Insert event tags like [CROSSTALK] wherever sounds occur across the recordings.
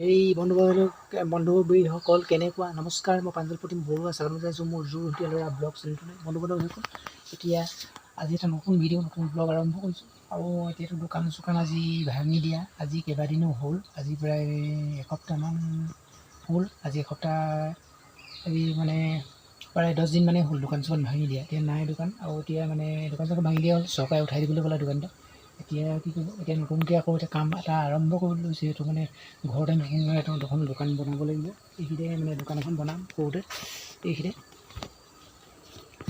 এই বন্ধু বন্ধু বান্ধৱীসকল কেনেকুৱা? নমস্কাৰ মই প্ৰাঞ্জল প্ৰতিম বৰুৱা স্বাগতম জনাইছোঁ মোৰ জোৰ হতীয়া ল'ৰা ব্লগ চেনেলটোলৈ বন্ধু বান্ধৱীসকল এতিয়া আজি এটা নতুন ভিডিঅ' নতুন ব্লগ আৰম্ভ কৰিছোঁ। আৰু এতিয়াতো দোকান চোকান আজি ভাঙি দিয়া। আজি কেইবাদিনো হ'ল আজি প্ৰায় এসপ্তাহমান হ'ল। আজি এসপ্তাহ আজি মানে প্ৰায় দহ দিনমানেই হ'ল দোকান চোকান ভাঙি দিয়া। এতিয়া নাই দোকান। আৰু এতিয়া মানে দোকান চোকান ভাঙি দিয়া হ'ল চৰকাৰে উঠাই দিবলৈ ক'লে দোকানটো। এতিয়া কি কৰিব এতিয়া নতুনকৈ আকৌ এতিয়া কাম এটা আৰম্ভ কৰিবলৈ লৈছে সেইটো মানে ঘৰতে নতুনকৈ এটা এখন দোকান বনাব লাগিব। এইখিনিতে মানে দোকান এখন বনাম সৰুতে। এইখিনিতে।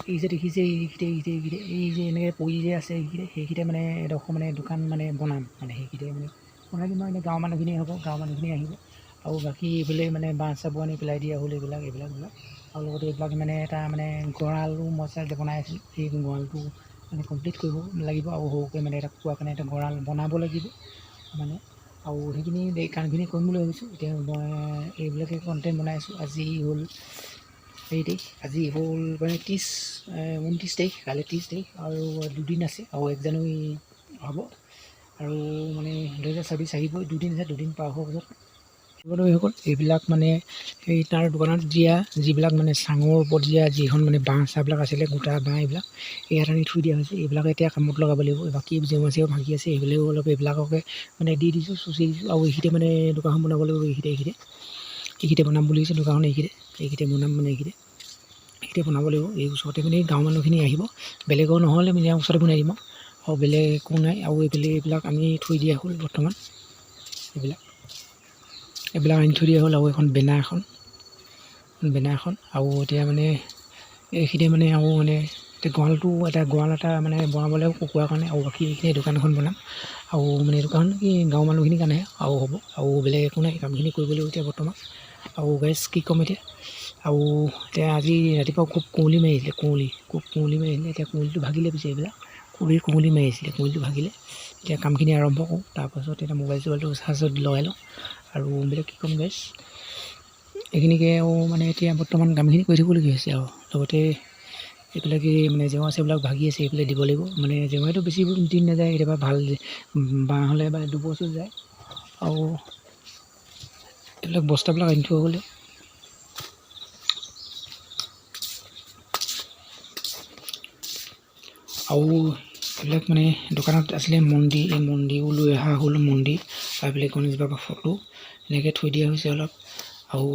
এই যে দেখিছে এইখিনিতে এইখিনিতে এইখিনিতে এই যে এনেকৈ পৰি যে আছে এইখিনিতে সেইখিনিতে মানে এডোখৰ মানে দোকান মানে বনাম মানে সেইখিনিতে মানে। বনাই দিম এনেই গাঁৱৰ মানুহখিনি হ'ব গাঁৱৰ মানুহখিনি আহিব। আৰু বাকী এইফালে মানে বাঁহ চাবো আনি পেলাই দিয়া হ'ল এইবিলাক এইবিলাক আৰু লগতে এইবিলাক মানে এটা মানে গঁৰালো মই চাই বনাই আছিলোঁ সেই গঁৰালটো মানে কমপ্লিট কৰিব লাগিব আৰু সৰুকৈ মানে এটা কুকুৰা কাৰণে এটা গঁৰাল বনাব লাগিব। মানে আৰু সেইখিনি এই কামখিনি কৰিম বুলি ভাবিছোঁ। এতিয়া মই এইবিলাকে কণ্টেণ্ট বনাই আছোঁ। আজি হ'ল হেৰি তাৰিখ। আজি হ'ল মানে ত্ৰিছ ঊনত্ৰিছ তাৰিখ। কাইলৈ ত্ৰিছ তাৰিখ আৰু দুদিন আছে আৰু এক জানুৱাৰী হ'ব। আৰু মানে দুহেজাৰ ছাব্বিছ আহিবই। দুদিন আছে দুদিন পাৰ হোৱাৰ পিছত শিৱদৌৰীসকল এইবিলাক মানে এই তাৰ দোকানত দিয়া যিবিলাক মানে চাঙৰ ওপৰত দিয়া যিখন মানে বাঁহ চাহবিলাক আছিলে গোটা বাঁহ এইবিলাক ইয়াত আনি থৈ দিয়া হৈছে। এইবিলাক এতিয়া কামত লগাব লাগিব। বাকী জেওৰা চেওৰা ভাগি আছে এইবিলাকো অলপ এইবিলাককে মানে দি দিছোঁ চুচি দিছোঁ আৰু এইখিনিতে মানে দোকানখন বনাব লাগিব এইখিনিতে এইখিনিতে। এইখিনিতে বনাম বুলি কৈছে দোকানখন এইখিনিতে। এইখিনিতে বনাম মানে এইখিনিতে। এইখিনিতে বনাব লাগিব। এই ওচৰতে মানে গাঁৱৰ মানুহখিনি আহিব। বেলেগৰ নহ'লে মানে ওচৰতে বনাই দিম আৰু। বেলেগ একো নাই আৰু এইফালে এইবিলাক আনি থৈ দিয়া হ'ল বৰ্তমান। এইবিলাক। এইবিলাক আনি থৈ দিয়া হ'ল আৰু এখন বেনাৰ এখন বেনাৰ এখন। আৰু এতিয়া মানে এইখিনিতে মানে আৰু মানে এতিয়া গঁৰালটো এটা গঁৰাল এটা মানে বনাব লাগিব কুকুৰাৰ কাৰণে। আৰু বাকী এইখিনি দোকান এখন বনাম। আৰু মানে দোকান কি গাঁৱৰ মানুহখিনিৰ কাৰণে আৰু হ'ব আৰু বেলেগ একো নাই। কামখিনি কৰিব লাগিব এতিয়া বৰ্তমান। আৰু গাইজ কি ক'ম এতিয়া? আৰু এতিয়া আজি ৰাতিপুৱা খুব কুঁৱলী মাৰিছিলে কুঁৱলী খুব কুঁৱলী মাৰিছিলে। এতিয়া কুঁৱলীটো ভাগিলে পিছে এইবিলাক। খুবেই কুঁৱলী মাৰিছিলে কুঁৱলীটো ভাগিলে। এতিয়া কামখিনি আৰম্ভ কৰোঁ। তাৰপাছত এতিয়া মোবাইল চোবাইলটো চাৰ্জত লগাই লওঁ। আৰু বেলেগ কি ক'ম গাইজ এইখিনিকে আৰু মানে এতিয়া বৰ্তমান কামখিনি কৰি থাকিবলগীয়া হৈছে আৰু। লগতে এইবিলাকে মানে জেওৰা চেওৰাবিলাক ভাগি আছে এইফালে দিব লাগিব। মানে জেওৰাটো বেছি দিন নাযায় কেতিয়াবা ভাল বাঁহ হ'লে বা দুবছৰ যায়। আৰু এইবিলাক বস্তাবিলাক আনি থৈ গ'লে। আৰু এইবিলাক মানে দোকানত আছিলে মন্দিৰ এই মন্দিৰো লৈ অহা হ'ল মন্দিৰ। আৰু এইফালে গণেশ বাবা ফটো। এনেকৈ থৈ দিয়া হৈছে অলপ। আৰু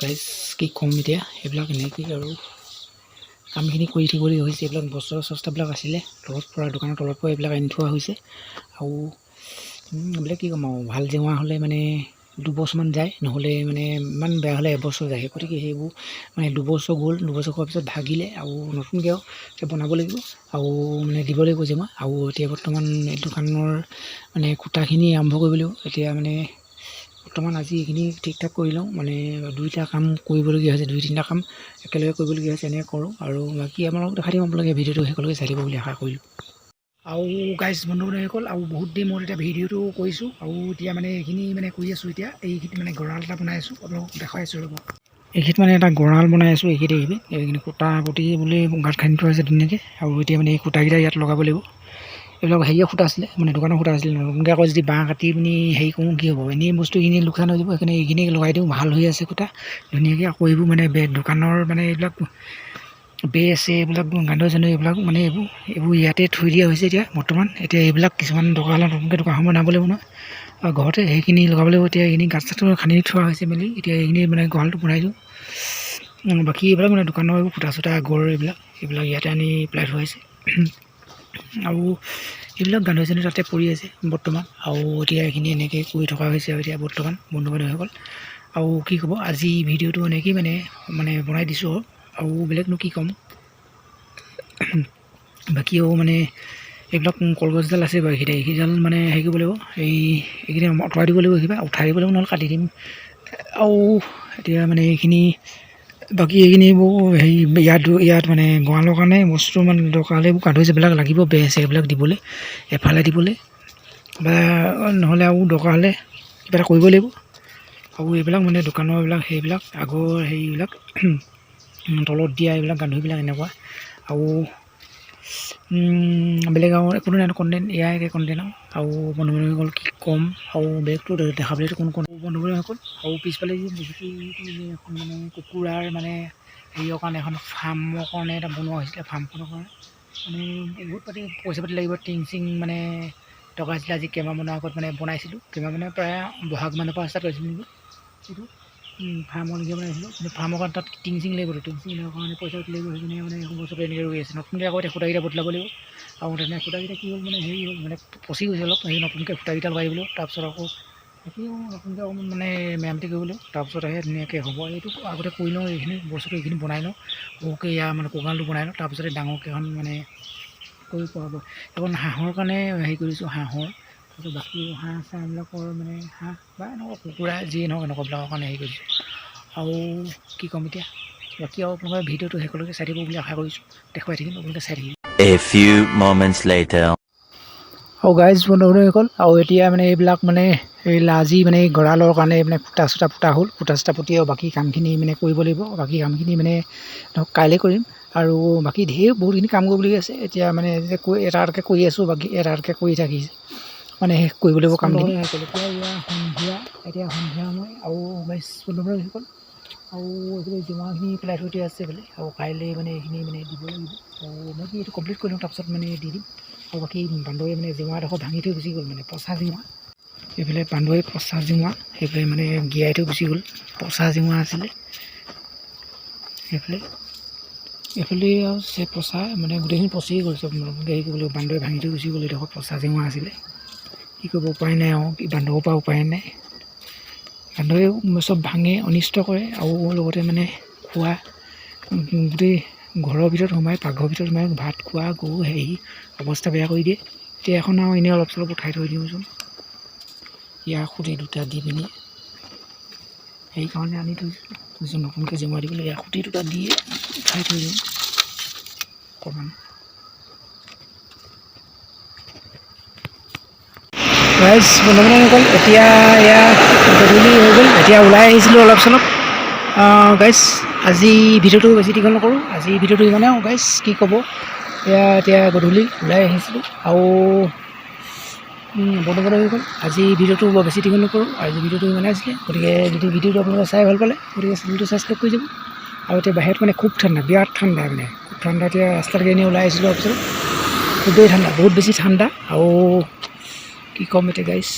গাইজ কি ক'ম এতিয়া, এইবিলাক এনেকৈ আৰু। কামখিনি কৰি থাকিবলগীয়া হৈছে, এইবিলাক বস্তা চস্তাবিলাক আছিলে তলত পৰা দোকানৰ তলত পৰা এইবিলাক আনি থোৱা হৈছে। আৰু এইবিলাক কি ক'ম আৰু, ভালো জেওৰা হ'লে মানে দুবছৰমান যায়, নহ'লে মানে ইমান বেয়া হ'লে এবছৰ যায় সেই গতিকে সেইবোৰ মানে দুবছৰ গ'ল, দুবছৰ খোৱাৰ পিছত ভাগিলে আৰু নতুনকৈ আৰু বনাব লাগিব, আৰু মানে দিব লাগিব জেওৰা। আৰু এতিয়া বৰ্তমান দোকানৰ মানে খুটাখিনি আৰম্ভ কৰিব লাগিব। এতিয়া মানে বৰ্তমান আজি এইখিনি ঠিক ঠাক কৰি লওঁ। মানে দুইটা কাম কৰিবলগীয়া হৈছে, দুই তিনিটা কাম একেলগে কৰিবলগীয়া হৈছে, এনেকৈ কৰোঁ। আৰু বাকী আপোনালোকক দেখাই দিম আপোনালোকে ভিডিঅ'টো শেষলৈকে চাই দিব বুলি আশা কৰিলোঁ। আৰু গাইজ বন্ধু বান্ধৱীসকল আৰু বহুত দিন মই এতিয়া ভিডিঅ'টো কৰিছোঁ। আৰু এতিয়া মানে এইখিনি মানে কৰি আছোঁ এতিয়া। এইখিনি মানে গঁৰাল এটা বনাই আছোঁ, আপোনালোকক দেখাই আছোঁ ৰ'ব। এইখিনিত মানে এটা গঁৰাল বনাই আছোঁ এইখিনি। এইখিনি খুটা পুতি বুলি গাঁত খান্দি থোৱা আছে ধুনীয়াকৈ। আৰু এতিয়া মানে এই খুটাকেইটা ইয়াত লগাব লাগিব। এইবিলাক হেৰিয়ে খুটা আছিলে মানে দোকানৰ খুটা আছিলে। নতুনকৈ আকৌ যদি বাঁহ কাটি পিনি হেৰি কৰোঁ, কি হ'ব? এনেই বস্তুখিনি লোকচান হৈ যাব, সেইকাৰণে এইখিনি লগাই দিওঁ, ভালো হৈ আছে খুটা ধুনীয়াকৈ আকৌ এইবোৰ মানে দোকানৰ মানে এইবিলাক বে আছে, এইবিলাক গান্দৈ চান্দৈ এইবিলাক মানে এইবোৰ এইবোৰ ইয়াতে থৈ দিয়া হৈছে এতিয়া, বৰ্তমান। এতিয়া এইবিলাক কিছুমান দৰকাৰ হ'লে নতুনকৈ দোকানখন বনাব লাগিব নহয়। আৰু ঘৰতে সেইখিনি লগাব লাগিব, এতিয়া এইখিনি গাঁত চাটো খান্দি থোৱা হৈছে মেলি, এতিয়া এইখিনি মানে গঁৰালটো বনাই দিওঁ। বাকী এইবিলাক মানে দোকানৰ এইবোৰ ফুটা চুটা আগৰ এইবিলাক এইবিলাক ইয়াতে আনি পেলাই থোৱা হৈছে। আৰু এইবিলাক গান্ধী চান্ধী তাতে পৰি আছে বৰ্তমান। আৰু এতিয়া এইখিনি এনেকৈ কৰি থকা হৈছে আৰু এতিয়া বৰ্তমান বন্ধু বান্ধৱীসকল। আৰু কি ক'ব আজি ভিডিঅ'টো এনেকৈয়ে মানে মানে বনাই দিছোঁ আৰু। বেলেগনো কি ক'ম। [CLEARS THROAT] বাকীও মানে এইবিলাক কলগছডাল আছে বাৰু এইকেইটা এইকেইডাল মানে হেৰি কৰিব লাগিব এই এইখিনি আঁতৰাই দিব লাগিব কিবা উঠাই দিব লাগিব নহ'লে কাটি দিম। আৰু এতিয়া মানে এইখিনি বাকী এইখিনিবোৰ হেৰি ইয়াত ইয়াত মানে গঁৰালৰ কাৰণে বস্তু মানে দৰকাৰ হ'লে এইবোৰ কাঠৈ যিবিলাক লাগিব বেৰ চেৰবিলাক দিবলৈ এফালে দিবলৈ। বা নহ'লে আৰু দৰকাৰ হ'লে কিবা এটা কৰিব লাগিব। আৰু এইবিলাক মানে দোকানৰ এইবিলাক সেইবিলাক আগৰ হেৰিবিলাক তলত দিয়া এইবিলাক গান্ধৈবিলাক এনেকুৱা। আৰু বেলেগ আৰু একো নাই কণ্টেণ্ট এয়াই কণ্টেণ্ট আৰু আৰু বন্ধু বান্ধৱীসকল কি ক'ম, আৰু বেলেগটো দেখাবলৈতো কোনো কোনো বন্ধু বান্ধৱীসকল আৰু পিছফালে যি এখন মানে কুকুৰাৰ মানে হেৰিয়ৰ কাৰণে এখন ফাৰ্মৰ কাৰণে এটা বনোৱা হৈছিলে, ফাৰ্মখনৰ কাৰণে। মানে বহুত পাতি পইচা পাতি লাগিব, টিং চিং মানে টকা আছিলে, আজি কেইমাহমানৰ আগত মানে বনাইছিলোঁ। কেইমাহ মানে প্ৰায় বহাগ মানৰ পৰা ষ্টাৰ্ট কৰিছিলোঁ এইটো ফাৰ্মৰ নিজে বনাইছিলোঁ কিন্তু ফাৰ্মৰ কাৰণে তাত টিং চিং লাগিব টিং চিং লগৰ কাৰণে পইচা লাগিব সেইখিনি মানে বস্তুটো এনেকৈ ৰৈ আছে নতুনকৈ আকৌ এতিয়া সূতাকেইটা বদলাব লাগিব। আৰু তেনে সূতাকেইটা কি হ'ল মানে হেৰি হ'ল মানে পচি গৈছে অলপ। সেই নতুনকৈ সূতাকেইটা লগাই দিবলৈ। তাৰপিছত আকৌ এতিয়াও নতুনকৈ অকণমান মানে মেৰামতি কৰিবলৈ তাৰপিছত আহে ধুনীয়াকৈ হ'ব। এইটো আগতে কৰি লওঁ এইখিনি বস্তুটো এইখিনি বনাই লওঁ। সৰুকৈ ইয়াৰ মানে কোকালটো বনাই লওঁ। তাৰপিছতে ডাঙৰকৈ এখন মানে কৰি পৰা এখন হাঁহৰ কাৰণে হেৰি কৰিছোঁ হাঁহৰ তাৰপিছত বাকী হাঁহ চাহবিলাকৰ মানে হাঁহ বা এনেকুৱা কুকুৰা যিয়ে নহওক এনেকুৱাবিলাকৰ কাৰণে হেৰি কৰিছোঁ। আৰু কি ক'ম এতিয়া? বাকী আৰু আপোনালোকে ভিডিঅ'টো শেষলৈকে চাই থাকিব বুলি আশা কৰিছোঁ। দেখুৱাই থাকিম আপোনালোকে চাই থাকিব। A few moments later. আৰু গাইজ বন্ধুসকল আৰু এতিয়া মানে এইবিলাক মানে এই আজি মানে এই গঁৰালৰ কাৰণে মানে ফুটা চুটা ফুটা হ'ল ফুটা চুটা ফুটি আৰু বাকী কামখিনি মানে কৰিব লাগিব। বাকী কামখিনি মানে ধৰক কাইলৈ কৰিম। আৰু বাকী ঢেৰ বহুতখিনি কাম কৰিবলগীয়া আছে। এতিয়া মানে কৈ এটা এটাকৈ কৰি আছোঁ বাকী এটা এটাকৈ কৰি থাকিছে মানে শেষ কৰিব লাগিব কামখিনি এতিয়া এয়া সন্ধিয়া, এতিয়া সন্ধিয়া সময় আৰু গাইজ বন্ধুসকল আৰু এইফালে যিমানখিনি পেলাই থৈ দিয়া আছে এইফালে, আৰু কাইলৈ মানে এইখিনি মানে দিব লাগিব। আৰু মই কি এইটো কমপ্লিট কৰি লওঁ তাৰপিছত মানে দি দিম। আৰু বাকী বান্দৰে মানে জেওৰাডোখৰ ভাঙি থৈ গুচি গ'ল মানে পচা জেওৰা এইফালে বান্দৰে পচা জেওৰা সেইফালে মানে গিৰাই থৈ গুচি গ'ল। পচা জেওৰা আছিলে। সেইফালে এইফালে আৰু চে পচা মানে গোটেইখিনি পচি গ'ল চব। হেৰি কৰিবলৈ বান্দৰে ভাঙি থৈ গুচি গ'ল, এইডোখৰ পচা জেওৰা আছিলে। কি কৰিব উপায় নাই আৰু কি বান্দৰৰ পৰা উপায় নাই বান্দৰেও চব ভাঙে অনিষ্ট কৰে আৰু লগতে মানে খোৱা গোটেই ঘৰৰ ভিতৰত সোমাই পাকঘৰৰ ভিতৰত সোমাই ভাত খোৱা গৰু হেৰি অৱস্থা বেয়া কৰি দিয়ে। এতিয়া এখন আৰু এনেই অলপ চলপ উঠাই থৈ দিওঁচোন। ইয়াৰ খুঁটি দুটা দি পিনি সেইকাৰণে আনি থৈছোঁ। নতুনকৈ জমা দিবলৈ। ইয়াৰ খুঁটি দুটা দিয়ে উঠাই থৈ দিওঁ। অকণমান। ৰাইজ বন্ধুবান্ধৱসকল এতিয়া এয়া গধূলি হৈ গ'ল, এতিয়া ওলাই আহিছিলোঁ অলপ চলপ। গাইজ আজি ভিডিঅ'টো বেছি দীঘল নকৰোঁ। আজি ভিডিঅ'টো ইমানে আৰু গাইজ কি ক'ব। এয়া, এতিয়া গধূলি ওলাই আহিছিলোঁ আৰু বন্ধুবান্ধৱসকল আজি ভিডিঅ'টো বৰ বেছি দীঘল নকৰোঁ। আজি ভিডিঅ'টো ইমানে আছিলে, গতিকে যদি ভিডিঅ'টো আপোনালোকে চাই ভালো পালে, গতিকে চেনেলটো ছাবস্ক্ৰাইব কৰি যাব। আৰু এতিয়া বাহিৰত মানে খুব ঠাণ্ডা, বিৰাট ঠাণ্ডা মানে। খুব ঠাণ্ডা, এতিয়া ৰাস্তালৈকে এনেই ওলাই আহিছিলোঁ তাৰপিছত খুবেই ঠাণ্ডা, বহুত বেছি ঠাণ্ডা আৰু কি ক'ম এতিয়া গাইজ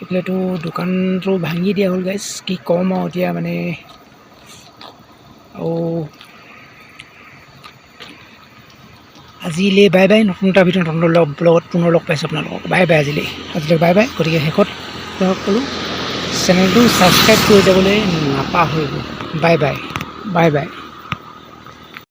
এইফালেতো দোকানটো ভাঙি দিয়া হ'ল গাইজ কি ক'ম আৰু এতিয়া মানে। আৰু আজিলৈ বাই বাই নতুন এটা ভিডিঅ' নতুন লগ ব্লগত পুনৰ লগ পাইছোঁ আপোনালোকক। বাই বাই আজিলৈ। আজিলৈ বাই বাই গতিকে শেষত ক'লোঁ চেনেলটো ছাবস্ক্ৰাইব কৰি যাবলৈ নাপাহৰিব। Bye bye bye bye